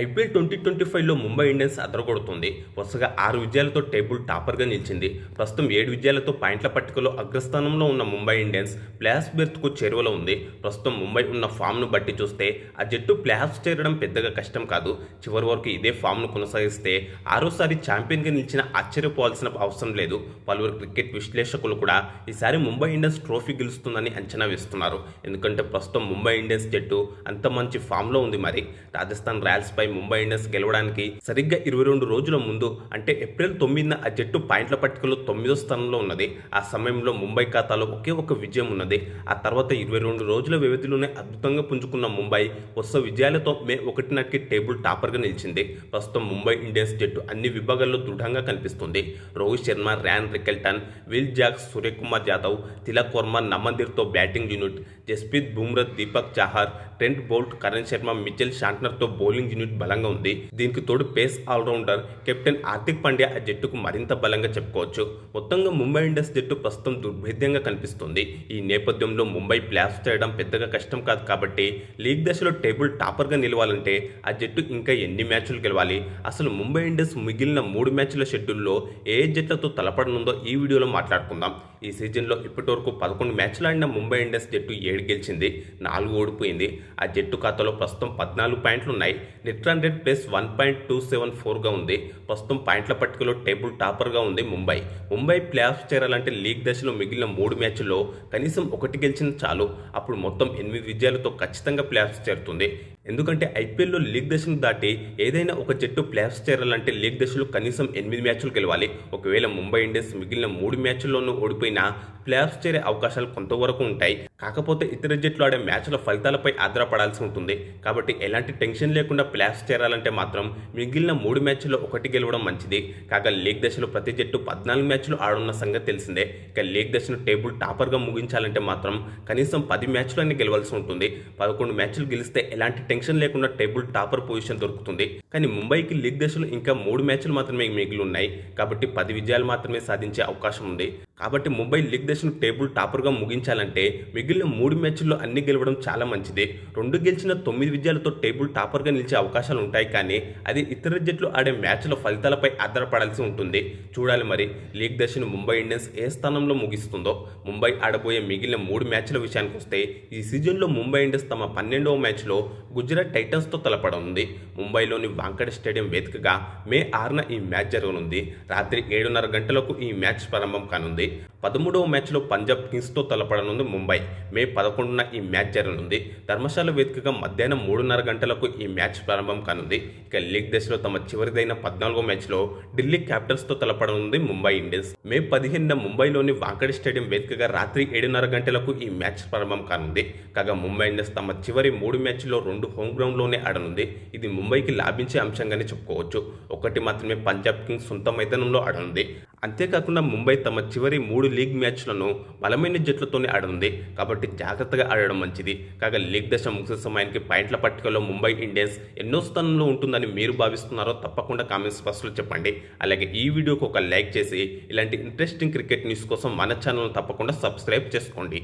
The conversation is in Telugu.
ఐపీఎల్ ట్వంటీ ట్వంటీ ఫైవ్లో ముంబై ఇండియన్స్ అదరగొడుతుంది. వరుసగా ఆరు విజయాలతో టేబుల్ టాపర్గా నిలిచింది. ప్రస్తుతం ఏడు విజయాలతో పాయింట్ల పట్టికలో అగ్రస్థానంలో ఉన్న ముంబై ఇండియన్స్ ప్లేయర్స్ బెర్త్కు చేరువలో ఉంది. ప్రస్తుతం ముంబై ఉన్న ఫామ్ను బట్టి చూస్తే ఆ జట్టు ప్లేయర్స్ చేరడం పెద్దగా కష్టం కాదు. చివరి వరకు ఇదే ఫామ్ను కొనసాగిస్తే ఆరోసారి ఛాంపియన్గా నిలిచిన ఆశ్చర్యపోవాల్సిన అవసరం లేదు. పలువురు క్రికెట్ విశ్లేషకులు కూడా ఈసారి ముంబై ఇండియన్స్ ట్రోఫీ గెలుస్తుందని అంచనా వేస్తున్నారు. ఎందుకంటే ప్రస్తుతం ముంబై ఇండియన్స్ జట్టు అంత మంచి ఫామ్లో ఉంది మరి. రాజస్థాన్ రాయల్స్పై ముంబై ఇండియన్స్ గెలవడానికి సరిగ్గా ఇరవై రెండు రోజుల ముందు అంటే ఏప్రిల్ తొమ్మిదిన ఆ జట్టు పాయింట్ల పట్టికలో తొమ్మిదో స్థానంలో ఉన్నది. ఆ సమయంలో ముంబై ఖాతాలో ఒకే ఒక విజయం ఉన్నది. ఆ తర్వాత ఇరవై రెండు రోజుల వ్యవధిలోనే అద్భుతంగా పుంజుకున్న ముంబై వస్త విజయాలతో మే ఒకటి నాటికి టేబుల్ టాపర్గా నిలిచింది. ప్రస్తుతం ముంబై ఇండియన్స్ జట్టు అన్ని విభాగాల్లో దృఢంగా కనిపిస్తుంది. Rohit Sharma Ryan Rickelton Will Jacks Suryakumar Yadav Tilak Varma నమందిర్తో batting unit Jasprit Bumrah Deepak Chahar Trent Boult Karn Sharma Mitchell షాంట్నర్తో bowling unit బలంగా ఉంది. దీనికి తోడు pace allrounder captain Hardik Pandya ఆ జట్టుకు మరింత బలంగా చెప్పుకోవచ్చు. మొత్తంగా ముంబై ఇండియన్స్ జట్టు ప్రస్తుతం దుర్భేద్యంగా కనిపిస్తుంది. ఈ నేపథ్యంలో ముంబై ప్లేఆఫ్స్ చేయడం పెద్దగా కష్టం కాదు కాబట్టి లీగ్ దశలో టేబుల్ టాపర్గా నిలవాలంటే ఆ జట్టు ఇంకా ఎన్ని మ్యాచ్లు గెలవాలి? అసలు ముంబై ఇండియన్స్ మిగిలిన మూడు మ్యాచ్ల షెడ్యూల్లో ఏ జట్లతో తలపడనుందో ఈ వీడియోలో మాట్లాడుకుందాం. ఈ సీజన్లో ఇప్పటివరకు పదకొండు మ్యాచ్లు ఆడిన ముంబై ఇండియన్స్ జట్టు ఏడు గెలిచింది నాలుగు ఓడిపోయింది. ఆ జట్టు ఖాతాలో ప్రస్తుతం పద్నాలుగు పాయింట్లు ఉన్నాయి net six hundred plus one point two seven ఫోర్గా ఉంది. ప్రస్తుతం పాయింట్ల పట్టికలో టేబుల్ టాపర్గా ఉంది ముంబై. ముంబై ప్లే చేరాలంటే లీగ్ దశలో మిగిలిన మూడు మ్యాచ్ల్లో కనీసం ఒకటి గెలిచిన చాలు. అప్పుడు మొత్తం ఎనిమిది విజయాలతో ఖచ్చితంగా ప్లేఆఫ్స్ చేరుతుంది. ఎందుకంటే ఐపీఎల్లో లీగ్ దశను దాటి ఏదైనా ఒక జట్టు ప్లేఆఫ్స్ చేరాలంటే లీగ్ దశలో కనీసం ఎనిమిది మ్యాచ్లు గెలవాలి. ఒకవేళ ముంబై ఇండియన్స్ మిగిలిన మూడు మ్యాచ్ల్లోనూ ఓడిపోయినా ప్లేఆఫ్స్ చేరే అవకాశాలు కొంతవరకు ఉంటాయి. కాకపోతే ఇతర జట్లు ఆడే మ్యాచ్ల ఫలితాలపై ఆధారపడాల్సి ఉంటుంది. కాబట్టి ఎలాంటి టెన్షన్ లేకుండా ప్లేస్ చేరాలంటే మాత్రం మిగిలిన మూడు మ్యాచ్ల్లో ఒకటి గెలవడం మంచిది. కాగా లీగ్ దశలో ప్రతి జట్టు పద్నాలుగు మ్యాచ్లు ఆడున్న సంగతి తెలిసిందే. ఇక లీగ్ దశను టేబుల్ టాపర్గా ముగించాలంటే మాత్రం కనీసం పది మ్యాచ్లన్నీ గెలవాల్సి ఉంటుంది. పదకొండు మ్యాచ్లు గెలిస్తే ఎలాంటి టెన్షన్ లేకుండా టేబుల్ టాపర్ పొజిషన్ దొరుకుతుంది. కానీ ముంబైకి లీగ్ దశలో ఇంకా మూడు మ్యాచ్లు మాత్రమే మిగిలి ఉన్నాయి. కాబట్టి పది విజయాలు మాత్రమే సాధించే అవకాశం ఉంది. కాబట్టి ముంబై లీగ్ దశను టేబుల్ టాపర్గా ముగించాలంటే మిగిలిన మూడు మ్యాచ్ల్లో అన్ని గెలవడం చాలా మంచిది. రెండు గెలిచిన తొమ్మిది విజయాలతో టేబుల్ టాపర్గా నిలిచే అవకాశాలు ఉంటాయి కానీ అది ఇతర జట్లు ఆడే మ్యాచ్ల ఫలితాలపై ఆధారపడాల్సి ఉంటుంది. చూడాలి మరి లీగ్ దశను ముంబై ఇండియన్స్ ఏ స్థానంలో ముగిస్తుందో? ముంబై ఆడబోయే మిగిలిన మూడు మ్యాచ్ల విషయానికి వస్తే ఈ సీజన్లో ముంబై ఇండియన్స్ తమ పన్నెండవ మ్యాచ్లో గుజరాత్ టైటన్స్తో తలపడనుంది. ముంబైలోని వాంకడ స్టేడియం వేదికగా మే ఆరున ఈ మ్యాచ్ జరగనుంది. రాత్రి ఏడున్నర గంటలకు ఈ మ్యాచ్ ప్రారంభం కానుంది. పదమూడవ మ్యాచ్లో పంజాబ్ కింగ్స్తో తలపడనుంది ముంబై. మే పదకొండున ఈ మ్యాచ్ జరగనుంది. ధర్మశాల వేదికగా మధ్యాహ్నం మూడున్నర గంటలకు ఈ మ్యాచ్ ప్రారంభం కానుంది. ఇక లీగ్ దశలో తమ చివరిదైన పద్నాలుగో మ్యాచ్లో ఢిల్లీ క్యాపిటల్స్తో తలపడనుంది ముంబై ఇండియన్స్. మే పదిహేనున ముంబైలోని వాంకడే స్టేడియం వేదికగా రాత్రి ఏడున్నర గంటలకు ఈ మ్యాచ్ ప్రారంభం కానుంది. కాగా ముంబై ఇండియన్స్ తమ చివరి మూడు మ్యాచ్లో రెండు హోమ్ గ్రౌండ్లోనే ఆడనుంది. ఇది ముంబైకి లాభించే అంశంగానే చెప్పుకోవచ్చు. ఒకటి మాత్రమే పంజాబ్ కింగ్స్ సొంత మైదానంలో ఆడనుంది. అంతేకాకుండా ముంబై తమ చివరి మూడు లీగ్ మ్యాచ్లను బలమైన జట్లతోనే ఆడనుంది. కాబట్టి జాగ్రత్తగా ఆడడం మంచిది. కాగా లీగ్ దశ ముగిసే సమయానికి పాయింట్ల పట్టికలో ముంబై ఇండియన్స్ ఎన్నో స్థానంలో ఉంటుందని మీరు భావిస్తున్నారో తప్పకుండా కామెంట్స్ బాక్స్లో చెప్పండి. అలాగే ఈ వీడియోకి ఒక లైక్ చేసి ఇలాంటి ఇంట్రెస్టింగ్ క్రికెట్ న్యూస్ కోసం మన ఛానల్ తప్పకుండా సబ్స్క్రైబ్ చేసుకోండి.